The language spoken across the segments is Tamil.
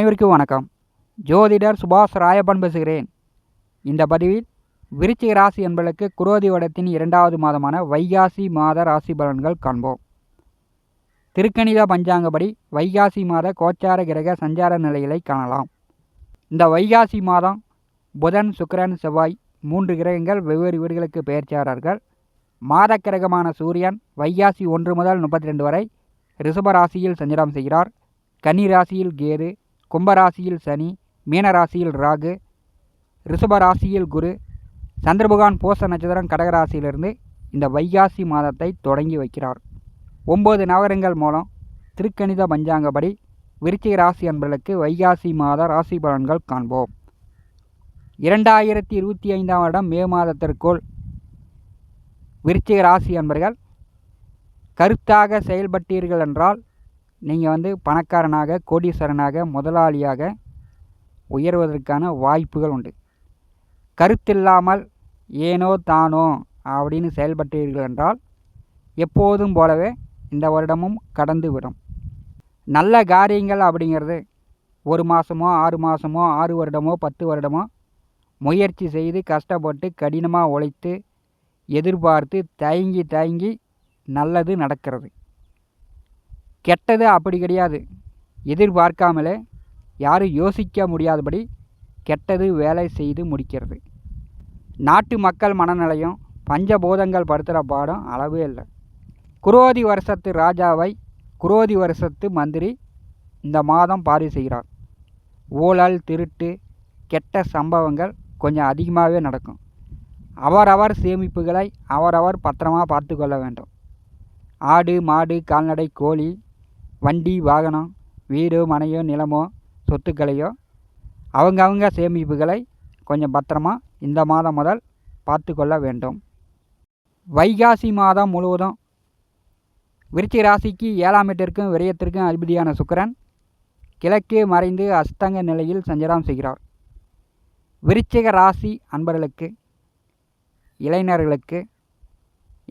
அனைவருக்கும் வணக்கம். ஜோதிடர் சுபாஷ் ராயப்பன் பேசுகிறேன். இந்த பதிவில் விருச்சிக ராசி என்பதற்கு குரோதி வடத்தின் இரண்டாவது மாதமான வைகாசி மாத ராசி பலன்கள் காண்போம். திருக்கணித பஞ்சாங்கப்படி வைகாசி மாத கோச்சார கிரக சஞ்சார நிலைகளை காணலாம். இந்த வைகாசி மாதம் புதன் சுக்கிரன் செவ்வாய் மூன்று கிரகங்கள் வெவ்வேறு வீடுகளுக்கு பெயர்ச்சாரர்கள் மாத கிரகமான சூரியன் வைகாசி ஒன்று முதல் முப்பத்தி ரெண்டு வரை ரிஷப ராசியில் சஞ்சாரம் செய்கிறார். கன்னி ராசியில் கேது கும்பராசியில் சனி மீனராசியில் ராகு ரிஷபராசியில் குரு சந்திரபகவான் போச நட்சத்திரம் கடகராசியிலிருந்து இந்த வைகாசி மாதத்தை தொடங்கி வைக்கிறார். ஒம்பது நகரங்கள் மூலம் திருக்கணித பஞ்சாங்கப்படி விருச்சிக ராசி அன்பர்களுக்கு வைகாசி மாத ராசி பலன்கள் காண்போம். இரண்டாயிரத்தி இருபத்தி ஐந்தாம் வருடம் மே மாதத்திற்குள் விருச்சிக ராசி அன்பர்கள் கருத்தாக செயல்பட்டீர்கள் என்றால் நீங்கள் வந்து பணக்காரனாக கோடீஸ்வரனாக முதலாளியாக உயர்வதற்கான வாய்ப்புகள் உண்டு. கருத்தில்லாமல் ஏனோ தானோ அப்படின்னு செயல்பட்டீர்கள் என்றால் எப்போதும் போலவே இந்த வருடமும் கடந்து விடும் நல்ல காரியங்கள் அப்படிங்கிறது ஒரு மாதமோ ஆறு மாதமோ ஆறு வருடமோ பத்து வருடமோ முயற்சி செய்து கஷ்டப்பட்டு கடினமாக உழைத்து எதிர்பார்த்து தயங்கி தயங்கி நல்லது நடக்கிறது. கெட்டது அப்படி கிடையாது. எதிர்பார்க்காமலே யாரும் யோசிக்க முடியாதபடி கெட்டது வேலை செய்து முடிக்கிறது. நாட்டு மக்கள் மனநிலையும் பஞ்சபூதங்கள் படுத்துகிற பாடம் அளவே இல்லை. குரோதி வருஷத்து ராஜாவை குரோதி வருஷத்து மந்திரி இந்த மாதம் பார்வை செய்கிறார். ஊழல் திருட்டு கெட்ட சம்பவங்கள் கொஞ்சம் அதிகமாகவே நடக்கும். அவரவர் சேமிப்புகளை அவரவர் பத்திரமாக பார்த்து கொள்ள வேண்டும். ஆடு மாடு கால்நடை கோழி வண்டி வாகனம் வீடோ மனையோ நிலமோ சொத்துக்களையோ அவங்கவுங்க சேமிப்புகளை கொஞ்சம் பத்திரமா இந்த மாதம் முதல் பார்த்து கொள்ள வேண்டும். வைகாசி மாதம் முழுவதும் விருச்சிக ராசிக்கு ஏழாம் எட்டிற்கும் விரயத்திற்கும் அதிபதியான சுக்கரன் கிழக்கே மறைந்து அஸ்தங்க நிலையில் சஞ்சாரம் செய்கிறார். விருச்சிக ராசி அன்பர்களுக்கு இளைஞர்களுக்கு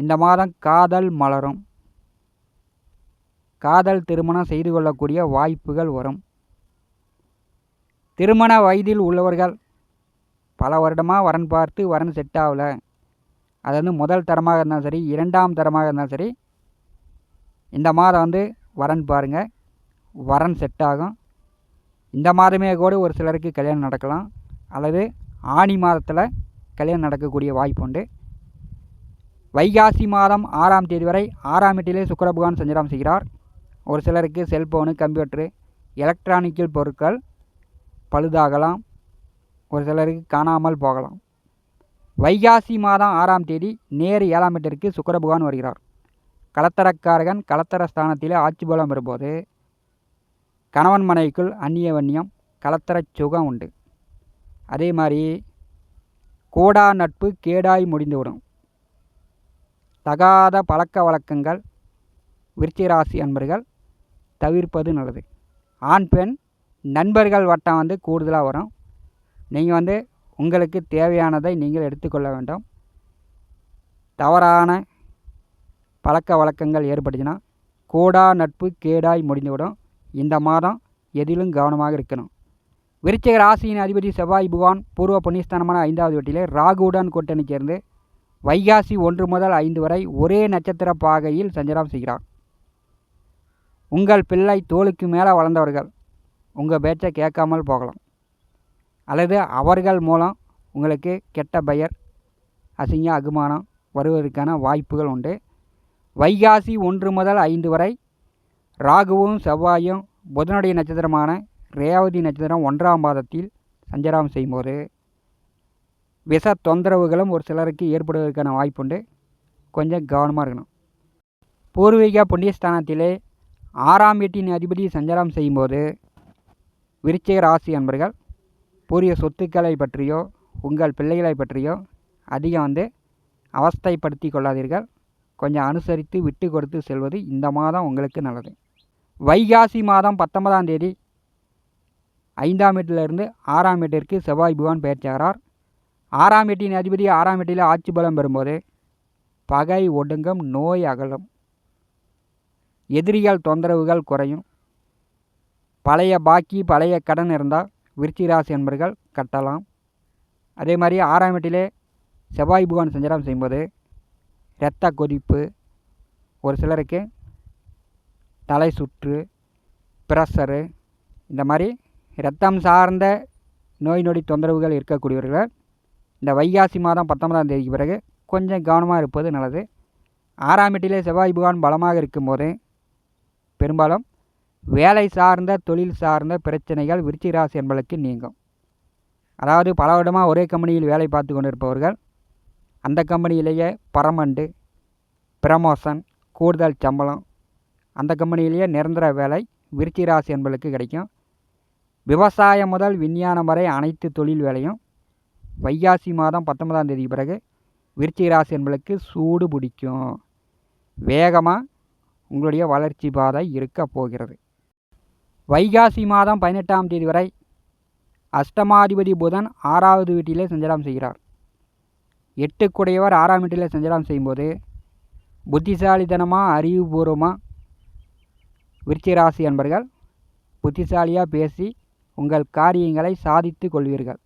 இந்த மாதம் காதல் மலரும். காதல் திருமணம் செய்து கொள்ளக்கூடிய வாய்ப்புகள் வரும். திருமண வயதில் உள்ளவர்கள் பல வருடமாக வரன் பார்த்து வரன் செட் ஆகல அது வந்து முதல் தரமாக இருந்தாலும் சரி இரண்டாம் தரமாக இருந்தாலும் சரி இந்த மாதம் வந்து வரன் பாருங்கள் வரன் செட் ஆகும் இந்த மாதமே கூட ஒரு சிலருக்கு கல்யாணம் நடக்கலாம். அல்லது ஆணி மாதத்தில் கல்யாணம் நடக்கக்கூடிய வாய்ப்பு உண்டு. வைகாசி மாதம் ஆறாம் தேதி வரை ஆறாம் வீட்டிலே சுக்கர பகவான் சஞ்சாரம் செய்கிறார். ஒரு சிலருக்கு செல்ஃபோனு கம்ப்யூட்ரு எலக்ட்ரானிக்கல் பொருட்கள் பழுதாகலாம். ஒரு சிலருக்கு காணாமல் போகலாம். வைகாசி மாதம் ஆறாம் தேதி நேரு ஏழாம் வீட்டிற்கு சுக்கர பகவான் வருகிறார். கலத்தரக்காரகன் கலத்தர ஸ்தானத்திலே ஆட்சி பலம் வரும்போது கணவன் மனைவிக்குள் அந்நிய வன்னியம் கலத்தர சுகம் உண்டு. அதே மாதிரி கூடா நட்பு கேடாய் முடிந்துவிடும். தகாத பழக்க வழக்கங்கள் விருச்சிகராசி அன்பர்கள் தவிர்ப்பது நல்லது. ஆண் பெண் நண்பர்கள் வட்டம் வந்து கூடுதலாக வரும். நீங்கள் வந்து உங்களுக்கு தேவையானதை நீங்கள் எடுத்துக்கொள்ள வேண்டும். தவறான பழக்க வழக்கங்கள் ஏற்பட்டுச்சுன்னா கூடா நட்பு கேடாய் முடிந்துவிடும். இந்த மாதம் எதிலும் கவனமாக இருக்கணும். விருச்சிக ராசியின் அதிபதி செவ்வாய் புகான் பூர்வ புண்ணியஸ்தானமான ஐந்தாவது வீட்டிலே ராகுவுடன் கூட்டணி சேர்ந்து வைகாசி ஒன்று முதல் ஐந்து வரை ஒரே நட்சத்திர பாகையில் சஞ்சாரம் செய்கிறார். உங்கள் பிள்ளை தோளுக்கு மேலே வளர்ந்தவர்கள் உங்கள் பேச்சை கேட்காமல் போகலாம். அல்லது அவர்கள் மூலம் உங்களுக்கு கெட்ட பெயர் அசிங்க அகுமானம் வருவதற்கான வாய்ப்புகள் உண்டு. வைகாசி ஒன்று முதல் ஐந்து வரை ராகுவும் செவ்வாயும் புதனுடைய நட்சத்திரமான ரேவதி நட்சத்திரம் ஒன்றாம் பாதத்தில் சஞ்சாரம் செய்யும்போது விஷ தொந்தரவுகளும் ஒரு சிலருக்கு ஏற்படுவதற்கான வாய்ப்புண்டு. கொஞ்சம் கவனமாக இருக்கணும். பூர்வீக புண்ணியஸ்தானத்திலே ஆறாம் வீட்டின் அதிபதி சஞ்சாரம் செய்யும்போது விருச்சிக ராசி அன்பர்கள் பூரிய சொத்துக்களை பற்றியோ உங்கள் பிள்ளைகளை பற்றியோ அதிகம் வந்து அவஸ்தைப்படுத்தி கொள்ளாதீர்கள். கொஞ்சம் அனுசரித்து விட்டு கொடுத்து செல்வது இந்த மாதம் உங்களுக்கு நல்லது. வைகாசி மாதம் பத்தொன்பதாம் தேதி ஐந்தாம் வீட்டிலிருந்து ஆறாம் வீட்டிற்கு செவ்வாய் பகவான் பெயர்ச்சாகிறார் ஆறாம் வீட்டின் அதிபதி ஆறாம் வீட்டில் ஆட்சி பலம் பெறும்போது பகை ஒடுங்கும் நோய் அகலும். எதிரிகள் தொந்தரவுகள் குறையும். பழைய பாக்கி பழைய கடன் இருந்தால் விருச்சிக ராசி என்பர்கள் கட்டலாம். அதே மாதிரி ஆறாம் வீட்டிலே செவ்வாய் பகவான் சஞ்சாரம் செய்யும்போது இரத்த கொதிப்பு ஒரு சிலருக்கு தலை சுற்று ப்ரெஷரு இந்த மாதிரி இரத்தம் சார்ந்த நோய் நொடி தொந்தரவுகள் இருக்கக்கூடியவர்கள் இந்த வைகாசி மாதம் பத்தொன்பதாம் தேதிக்கு பிறகு கொஞ்சம் கவனமாக இருப்பது நல்லது. ஆறாம் வீட்டிலே செவ்வாய் பகவான் பலமாக இருக்கும்போது பெரும்பாலும் வேலை சார்ந்த தொழில் சார்ந்த பிரச்சனைகள் விருச்சிக ராசி என்பதற்கு நீங்கும். அதாவது பல வருடமாக ஒரே கம்பெனியில் வேலை பார்த்து கொண்டிருப்பவர்கள் அந்த கம்பெனியிலேயே பரமண்டு ப்ரமோஷன் கூடுதல் சம்பளம் அந்த கம்பெனியிலேயே நிரந்தர வேலை விருச்சி ராசி என்பதற்கு கிடைக்கும். விவசாயம் முதல் விஞ்ஞானம் வரை அனைத்து தொழில் வேலையும் வைகாசி மாதம் பத்தொன்பதாம் தேதி பிறகு விருச்சிக ராசி என்பதற்கு சூடு பிடிக்கும். வேகமாக உங்களுடைய வளர்ச்சி பாதை இருக்க போகிறது. வைகாசி மாதம் பதினெட்டாம் தேதி வரை அஷ்டமாதிபதி புதன் ஆறாவது வீட்டிலே சஞ்சலம் செய்கிறார். எட்டுக்குடையவர் ஆறாம் வீட்டிலே சஞ்சலம் செய்யும்போது புத்திசாலித்தனமாக அறிவுபூர்வமாக விருச்சிக ராசி என்பர்கள் புத்திசாலியாக பேசி உங்கள் காரியங்களை சாதித்து கொள்வீர்கள்.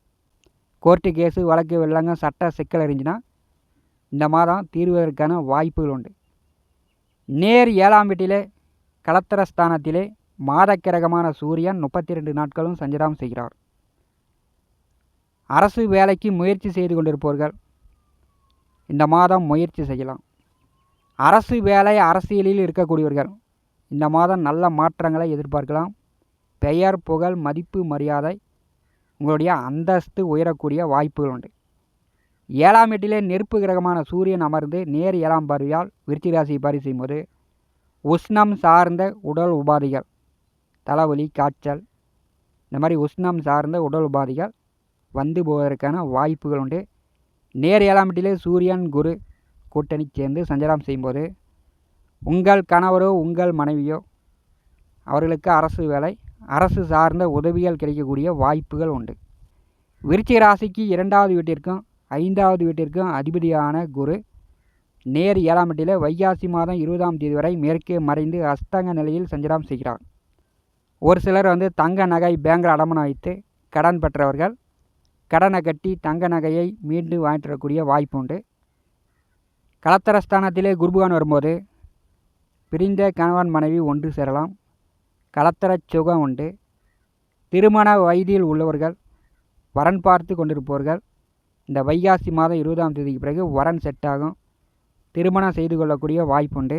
கோர்ட்டு கேஸு வழக்கு வெள்ளங்க சட்ட சிக்கல் இருந்துச்சுன்னா இந்த மாதம் தீர்வதற்கான வாய்ப்புகள் உண்டு. நேர் ஏழாம் வீட்டிலே கலத்திரஸ்தானத்திலே மாதக்கிரகமான சூரியன் முப்பத்தி ரெண்டு நாட்களும் சஞ்சாரம் செய்கிறார். அரசு வேலைக்கு முயற்சி செய்து கொண்டிருப்பவர்கள் இந்த மாதம் முயற்சி செய்யலாம். அரசு வேலை அரசியலில் இருக்கக்கூடியவர்கள் இந்த மாதம் நல்ல மாற்றங்களை எதிர்பார்க்கலாம். பெயர் புகழ் மதிப்பு மரியாதை உங்களுடைய அந்தஸ்து உயரக்கூடிய வாய்ப்புகள் உண்டு. ஏழாம் எட்டிலே நெருப்பு கிரகமான சூரியன் அமர்ந்து நேர் ஏழாம் பார்வையால் விருச்சிக ராசி பாரி செய்யும்போது உஷ்ணம் சார்ந்த உடல் உபாதைகள் தலைவலி காய்ச்சல் இந்த மாதிரி உஷ்ணம் சார்ந்த உடல் உபாதைகள் வந்து போவதற்கான வாய்ப்புகள் உண்டு. நேர் ஏழாம் எட்டிலே சூரியன் குரு கூட்டணி சேர்ந்து சஞ்சாரம் செய்யும்போது உங்கள் கணவரோ உங்கள் மனைவியோ அவர்களுக்கு அரசு வேலை அரசு சார்ந்த உதவிகள் கிடைக்கக்கூடிய வாய்ப்புகள் உண்டு. விருச்சிக ராசிக்கு இரண்டாவது வீட்டிற்கும் ஐந்தாவது வீட்டிற்கும் அதிபதியான குரு. நேர் ஏழாம் வீட்டில் வைகாசி மாதம் இருபதாம் தேதி வரை மேற்கே மறைந்து அஸ்தங்க நிலையில் சஞ்சாரம் செய்கிறார். ஒரு சிலர் வந்து தங்க நகை பேங்கில் அடமானம் வைத்து கடன் பெற்றவர்கள். கடனை கட்டி தங்க நகையை மீண்டும் வாங்கிட்டு வரக்கூடிய வாய்ப்பு உண்டு. கலத்தரஸ்தானத்திலே குருபகான் வரும்போது பிரிந்த கணவன் மனைவி ஒன்று சேரலாம். கலத்தர சுகம் உண்டு. திருமண வயதில் உள்ளவர்கள் வரன் பார்த்து கொண்டிருப்பவர்கள் இந்த வைகாசி மாதம் இருபதாம் தேதிக்கு பிறகு வரன் செட் ஆகும். திருமணம் செய்து கொள்ளக்கூடிய வாய்ப்புண்டு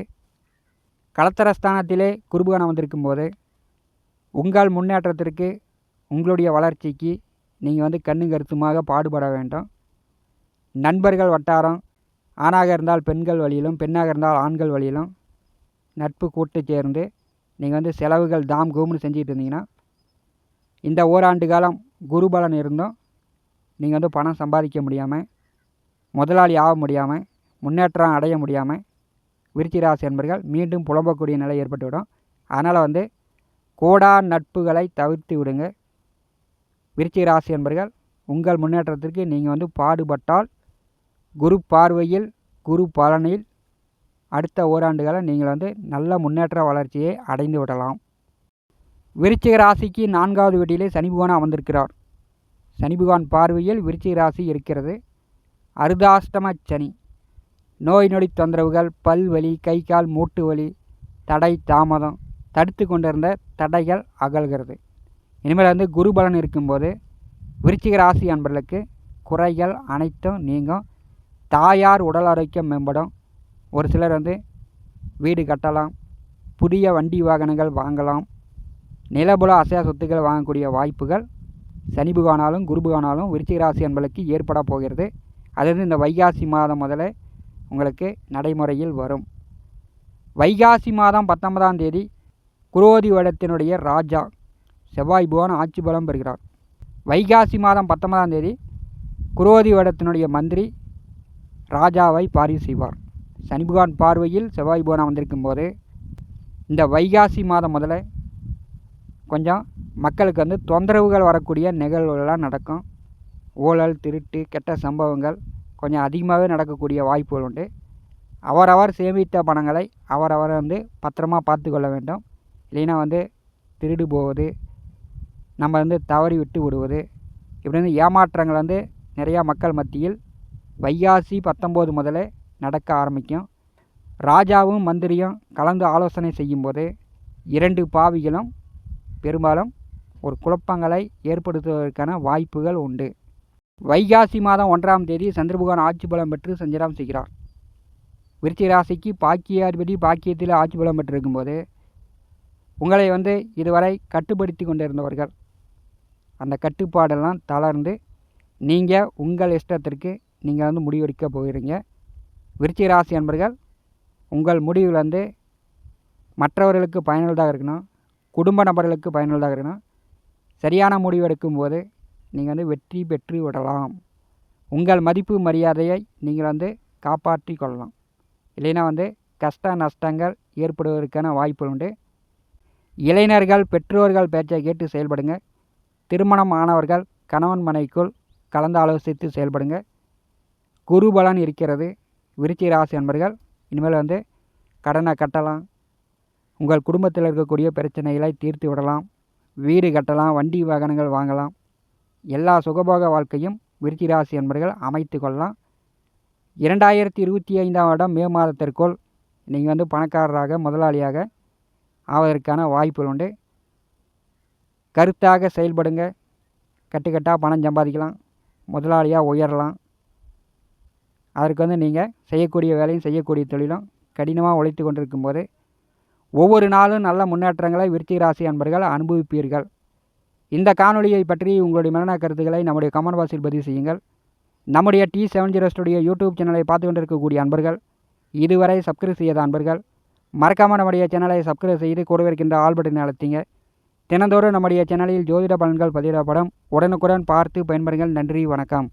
கலத்தரஸ்தானத்திலே குருபகானம் வந்திருக்கும் போது உங்கள் முன்னேற்றத்திற்கு உங்களுடைய வளர்ச்சிக்கு நீங்கள் வந்து கண்ணு கருத்துமாக பாடுபட வேண்டும். நண்பர்கள் வட்டாரம் ஆணாக இருந்தால் பெண்கள் வழியிலும் பெண்ணாக இருந்தால் ஆண்கள் வழியிலும் நட்பு கூட்டு சேர்ந்து நீங்கள் வந்து செலவுகள் தாம் கூம்னு செஞ்சுட்டு இருந்தீங்கன்னா இந்த ஓராண்டு காலம் குருபலன் இருந்தும் நீங்கள் வந்து பணம் சம்பாதிக்க முடியாமல் முதலாளி ஆக முடியாமல் முன்னேற்றம் அடைய முடியாமல் விருச்சிராசி என்பர்கள் மீண்டும் புலம்பக்கூடிய நிலை ஏற்பட்டுவிடும். அதனால் வந்து கோடா நட்புகளை தவிர்த்து விடுங்க விருச்சிக ராசி என்பர்கள் உங்கள் முன்னேற்றத்திற்கு நீங்கள் வந்து பாடுபட்டால் குரு பார்வையில் குரு பலனில் அடுத்த ஓராண்டுகளை நீங்கள் வந்து நல்ல முன்னேற்ற வளர்ச்சியை அடைந்து விடலாம். விருச்சிக ராசிக்கு நான்காவது வீட்டிலே சனி பகவான் அமர்ந்திருக்கிறார். சனி பகவான் பார்வையில் விருச்சிக ராசி இருக்கிறது. அருதாஷ்டம சனி. நோய் நொடி தொந்தரவுகள் பல் வலி கை கால் மூட்டு வலி தடை தாமதம் தடுத்து கொண்டிருந்த தடைகள் அகல்கிறது. இனிமேல் வந்து குரு பலன் இருக்கும்போது விருச்சிக ராசி அன்பர்களுக்கு குறைகள் அனைத்தும் நீங்கும். தாயார் உடல் ஆரோக்கியம் மேம்படும். ஒரு சிலர் வந்து வீடு கட்டலாம் புதிய வண்டி வாகனங்கள் வாங்கலாம் நிலபுல அசையா சொத்துக்கள் வாங்கக்கூடிய வாய்ப்புகள் சனி குருபுகானாலும் குரு பகவானாலும் விருச்சிக ராசி அன்பர்களுக்கு ஏற்பட போகிறது. அதாவது இந்த வைகாசி மாதம் முதல்ல உங்களுக்கு நடைமுறையில் வரும். வைகாசி மாதம் பத்தொன்பதாம் தேதி குரோதி வடத்தினுடைய ராஜா செவ்வாய் பகவான் ஆட்சி பலம் பெறுகிறார். வைகாசி மாதம் பத்தொன்பதாம் தேதி குரோதி வடத்தினுடைய மந்திரி ராஜாவை பார்வை செய்வார். சனி பார்வையில் செவ்வாய் பகவான் வந்திருக்கும் போது இந்த வைகாசி மாதம் முதல்ல கொஞ்சம் மக்களுக்கு வந்து தொந்தரவுகள் வரக்கூடிய நிகழ்வுகள்லாம் நடக்கும். ஊழல் திருட்டு கெட்ட சம்பவங்கள் கொஞ்சம் அதிகமாகவே நடக்கக்கூடிய வாய்ப்புகள் உண்டு. அவரவர் சேமித்த பணங்களை அவரவர் வந்து பத்திரமா பார்த்து கொள்ள வேண்டும். இல்லைன்னா வந்து திருடு போவது நம்ம வந்து தவறி விட்டு விடுவது. இப்படி வந்து ஏமாற்றங்கள் வந்து நிறையா மக்கள் மத்தியில் வையாசி பத்தொம்போது முதலே நடக்க ஆரம்பிக்கும். ராஜாவும் மந்திரியும் கலந்து ஆலோசனை செய்யும்போது இரண்டு பாவிகளும் பெரும்பாலும் ஒரு குழப்பங்களை ஏற்படுத்துவதற்கான வாய்ப்புகள் உண்டு. வைகாசி மாதம் ஒன்றாம் தேதி சந்திரபகவான் ஆட்சி பலம் பெற்று சஞ்சாரம் செய்கிறார். விருச்சிக ராசிக்கு பாக்கியாதிபதி பாக்கியத்தில் ஆட்சி பலம் பெற்றிருக்கும்போது உங்களை வந்து இதுவரை கட்டுப்படுத்தி கொண்டிருந்தவர்கள். அந்த கட்டுப்பாடெல்லாம் தளர்ந்து நீங்கள் உங்கள் இஷ்டத்திற்கு நீங்கள் வந்து முடிவெடுக்க போகிறீங்க. விருச்சிக ராசி அன்பர்கள் உங்கள் முடிவில் வந்து மற்றவர்களுக்கு பயனுள்ளதாக இருக்கணும் குடும்ப நபர்களுக்கு பயனுள்ளதாக இருக்கணும் சரியான முடிவு எடுக்கும்போது நீங்கள் வந்து வெற்றி பெற்று விடலாம். உங்கள் மதிப்பு மரியாதையை நீங்கள் வந்து காப்பாற்றி கொள்ளலாம். இல்லைன்னா வந்து கஷ்ட நஷ்டங்கள் ஏற்படுவதற்கான வாய்ப்பு உண்டு. இளைஞர்கள் பெற்றோர்கள் பேச்சை கேட்டு செயல்படுங்க. திருமணம் ஆனவர்கள் கணவன் மனைக்குள் கலந்து ஆலோசித்து செயல்படுங்க. குருபலன் இருக்கிறது. விருச்சி ராசி என்பர்கள் இனிமேல் வந்து கடனை கட்டலாம். உங்கள் குடும்பத்தில் இருக்கக்கூடிய பிரச்சனைகளை தீர்த்து விடலாம். வீடு கட்டலாம் வண்டி வாகனங்கள் வாங்கலாம். எல்லா சுகபோக வாழ்க்கையும் விருத்தி ராசி என்பர்கள் அமைத்து கொள்ளலாம். இரண்டாயிரத்தி இருபத்தி ஐந்தாம் வருடம் மே மாதத்திற்குள் நீங்கள் வந்து பணக்காரராக முதலாளியாக ஆவதற்கான வாய்ப்புகள் உண்டு. கருத்தாக செயல்படுங்க. கட்டுக்கட்டாக பணம் சம்பாதிக்கலாம். முதலாளியாக உயரலாம். அதற்கு வந்து நீங்கள் செய்யக்கூடிய வேலையும் செய்யக்கூடிய தொழிலும் கடினமாக உழைத்து கொண்டிருக்கும் போது ஒவ்வொரு நாளும் நல்ல முன்னேற்றங்களை விருச்சிக ராசி அன்பர்கள் அனுபவிப்பீர்கள். இந்த காணொலியை பற்றி உங்களுடைய மரண கருத்துக்களை நம்முடைய கமெண்ட் பாக்ஸில் பதிவு செய்யுங்கள். நம்முடைய T seven zero studio YouTube சேனலை பார்த்து கொண்டிருக்கக்கூடிய அன்பர்கள் இதுவரை சப்ஸ்கிரைப் செய்யாத அன்பர்கள் மறக்காமல் நம்முடைய சேனலை சப்ஸ்கிரைப் செய்து கூடவே இருக்கின்ற ஆல் பட்டனை தினந்தோறும் நம்முடைய சேனலில் ஜோதிட பலன்கள் பதிவிடப்படும். உடனுக்குடன் பார்த்து பயன்பெறுங்கள். நன்றி வணக்கம்.